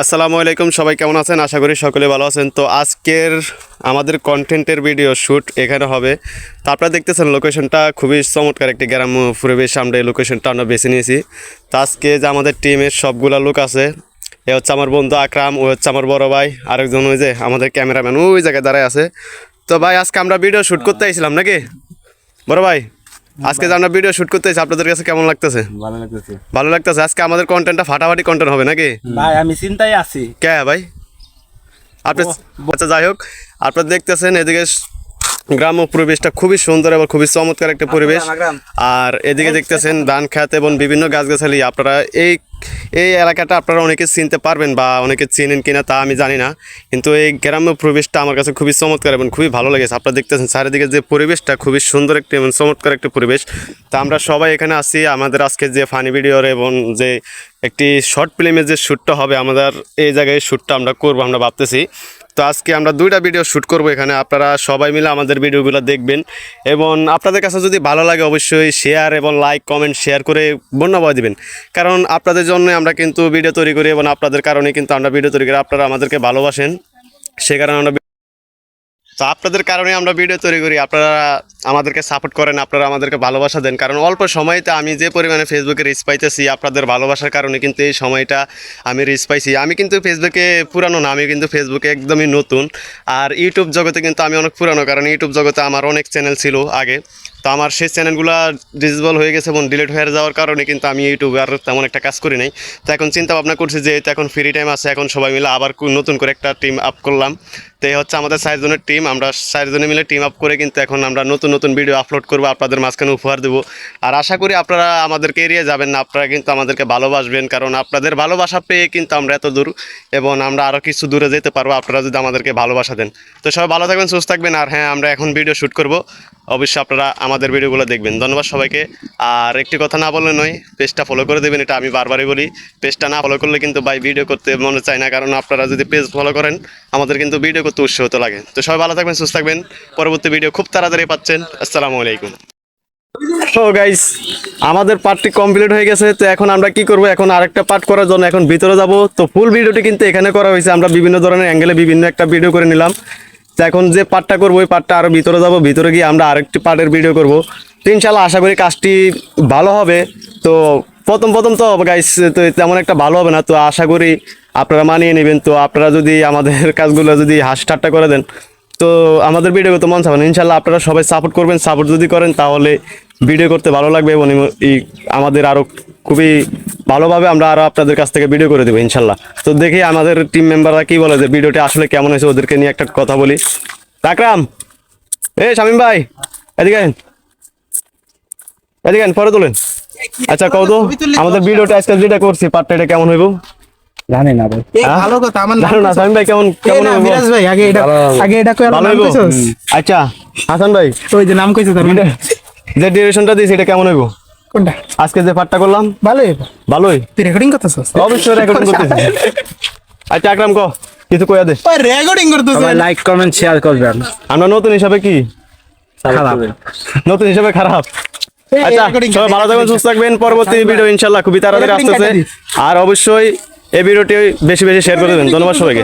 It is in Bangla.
আসসালামু আলাইকুম, সবাই কেমন আছেন? আশা করি সকলে ভালো আছেন। তো আজকের আমাদের কন্টেন্টের ভিডিও শ্যুট এখানে হবে। তো আপনারা দেখতেছেন লোকেশনটা খুবই চমৎকার একটি গ্রাম পরিবেশ। আমরা এই লোকেশনটা আমরা বেছে নিয়েছি। তো আজকে যে আমাদের টিমের সবগুলা লোক আছে, এ হচ্ছে আমার বন্ধু আকরাম, ও হচ্ছে আমার বড় ভাই, আরেকজন ওই যে আমাদের ক্যামেরাম্যান ওই জায়গায় দাঁড়ায় আছে। তো ভাই, আজকে আমরা ভিডিও শ্যুট করতে আইছিলাম নাকি? বড় ভাই আজকে যে আমরা ভিডিও শুট করতেছি আপনাদের কাছে কেমন লাগতেছে? ভালো লাগতেছে। ভালো লাগতেছে? আজকে আমাদের কন্টেন্টটা ফাটাফাটি কন্টেন্ট হবে নাকি? ভাই আমি চিন্তায় আছি। কে ভাই? আপনি আচ্ছা যাই হোক আপনারা দেখতেছেন এদিকে গ্রাম গ্রাম্য পরিবেশটা খুবই সুন্দর এবং খুবই চমৎকার একটা পরিবেশ। আর এদিকে দেখতেছেন ধান খ্যাত এবং বিভিন্ন গাছগাছালি। আপনারা এই এই এলাকাটা আপনারা অনেকে চিনতে পারবেন বা অনেকে চেনেন কিনা তা আমি জানি না। কিন্তু এই গ্রাম্য পরিবেশটা আমার কাছে খুবই চমৎকার এবং খুবই ভালো লেগেছে। আপনারা দেখতেছেন চারিদিকে যে পরিবেশটা খুবই সুন্দর একটি এবং চমৎকার একটি পরিবেশ। তা আমরা সবাই এখানে আসি আমাদের আজকে যে ফানি ভিডিওর এবং যে একটি শর্ট ফিল্মের যে শ্যুটটা হবে, আমাদের এই জায়গায় শ্যুটটা আমরা করব আমরা ভাবতেছি। তো আজকে আমরা দুইটা ভিডিও শ্যুট করব এখানে। আপনারা সবাই মিলে আমাদের ভিডিওগুলো দেখবেন। এবং আপনাদের কাছে যদি ভালো লাগে অবশ্যই শেয়ার এবং লাইক কমেন্ট শেয়ার করে বন্যাবয় দিবেন। কারণ আপনাদের জন্য আমরা কিন্তু ভিডিও তৈরি করি এবং আপনাদের কারণে কিন্তু আমরা ভিডিও তৈরি করি। আপনারা আমাদেরকে ভালোবাসেন। সে কারণে আমরা তো আপনাদের কারণে আমরা ভিডিও তৈরি করি। আপনারা আমাদেরকে সাপোর্ট করেন, আপনারা আমাদেরকে ভালোবাসা দেন। কারণ অল্প সময়তে আমি যে পরিমাণে ফেসবুকে রিচ পাইতেছি, আপনাদের ভালোবাসার কারণে কিন্তু এই সময়টা আমি রিচ পাইছি। আমি কিন্তু ফেসবুকে পুরানো না, আমি কিন্তু ফেসবুকে একদমই নতুন। আর ইউটিউব জগতে কিন্তু আমি অনেক পুরানো, কারণ ইউটিউব জগতে আমার অনেক চ্যানেল ছিল আগে। তো আমার সেই চ্যানেলগুলো ডিসেবল হয়ে গেছে এবং ডিলিট হয়ে যাওয়ার কারণে কিন্তু আমি ইউটিউবে আর তেমন একটা কাজ করি নাই। তো এখন চিন্তা ভাবনা করছি যে এখন ফ্রি টাইম আছে, এখন সবাই মিলে আবার নতুন করে একটা টিম আপ করলাম। তো এই হচ্ছে আমাদের চারজনের টিম আমরা চারজনে মিলে টিম আপ করে কিন্তু এখন আমরা নতুন নতুন ভিডিও আপলোড করব, আপনাদের মাঝখানে উপহার দেবো। আর আশা করি আপনারা আমাদেরকে এড়িয়ে যাবেন না, আপনারা কিন্তু আমাদেরকে ভালোবাসবেন, কারণ আপনাদের ভালোবাসা পেয়ে কিন্তু আমরা এত দূর এবং আমরা আরও কিছু দূরে যেতে পারব, আপনারা যদি আমাদেরকে ভালোবাসা দেন। তো সবাই ভালো থাকবেন, সুস্থ থাকবেন, আর হ্যাঁ আমরা এখন ভিডিও শ্যুট করব। অবশ্যই আপনারা আমাদের ভিডিওগুলো দেখবেন। ধন্যবাদ সবাইকে। আর একটি কথা না বললে নয় পেজটা ফলো করে দেবেন, এটা আমি বারবারই বলি। পেজটা না ফলো করলে কিন্তু ভাই ভিডিও করতে মনে চায় না, কারণ আপনারা যদি পেজ ফলো করেন, আমাদের কিন্তু ভিডিও করতে উৎসাহ হতে লাগে। তো সবাই ভালো থাকবেন, সুস্থ থাকবেন। পরবর্তী ভিডিও খুব তাড়াতাড়ি পাচ্ছেন। আসসালামু আলাইকুম। তো গাইস আমাদের পার্টটি কমপ্লিট হয়ে গেছে, তো এখন আমরা কি করব? এখন আরেকটা পার্ট করার জন্য এখন ভিতরে যাব। তো ফুল ভিডিওটি কিন্তু এখানে করা হয়েছে। আমরা বিভিন্ন ধরনের অ্যাঙ্গেলে বিভিন্ন একটা ভিডিও করে নিলাম। তো এখন যে পার্টটা করব, ওই পার্টটা আরও ভিতরে যাব। ভিতরে গিয়ে আমরা আরেকটি পার্টের ভিডিও করব। তো ইনশাল্লাহ আশা করি কাজটি ভালো হবে। তো প্রথম প্রথম তো গাইস তো তেমন একটা ভালো হবে না। তো আশা করি আপনারা মানিয়ে নেবেন। তো আপনারা যদি আমাদের কাজগুলো যদি হাস ঠাট্টা করে দেন তো আমাদের ভিডিও করতে মন চাবেন ইনশাল্লাহ আপনারা সবাই সাপোর্ট করবেন। সাপোর্ট যদি করেন তাহলে ভিডিও করতে ভালো লাগবে এবং আমাদের আরও খুবই ভালোভাবে আমরা আরও আপনাদের কাছ থেকে ভিডিও করে দেবো ইনশাল্লাহ। তো দেখি আমাদের টিম মেম্বাররা কী বলে যে ভিডিওটি আসলে কেমন হয়েছে ওদেরকে নিয়ে একটা কথা বলি। তাকরাম এ শামিম ভাই এদিকে। এদিকে পরে তোলেন। আচ্ছা কত আমাদের ভিডিওটা আজকাল যেটা করছি পার্টটা এটা কেমন হইব? জানি না ভাই? ভালো কথা আমার না শামিম ভাই কেমন কেমন মিরাজ ভাই আগে এটা আগে এটা কই নাম কইছস? আচ্ছা হাসান ভাই। ওই যে নাম কইছে তার মানে যে ডিউরেশনটা দিয়েছি এটা কেমন হইব? কোনটা? আজকে যে পাঠটা করলাম? ভালোই ভালোই। তুই রেকর্ডিং করতেছস? অবশ্যই রেকর্ডিং করতেছি। আচ্ছা আকরাম ক? কিছু কইয়া দে। ওই রেকর্ডিং করতেছস। সবাই লাইক কমেন্ট শেয়ার করবেন আমরা নতুন হিসাবে কি? খারাপ। নতুন হিসাবে খারাপ। আচ্ছা সবাই ভালো থাকবেন সুস্থ থাকবেন। পরবর্তী ভিডিও ইনশাল্লাহ খুবই তাড়াতাড়ি আসতেছে। আর অবশ্যই এই ভিডিওটি বেশি বেশি শেয়ার করে দেবেন। ধন্যবাদ সবাইকে।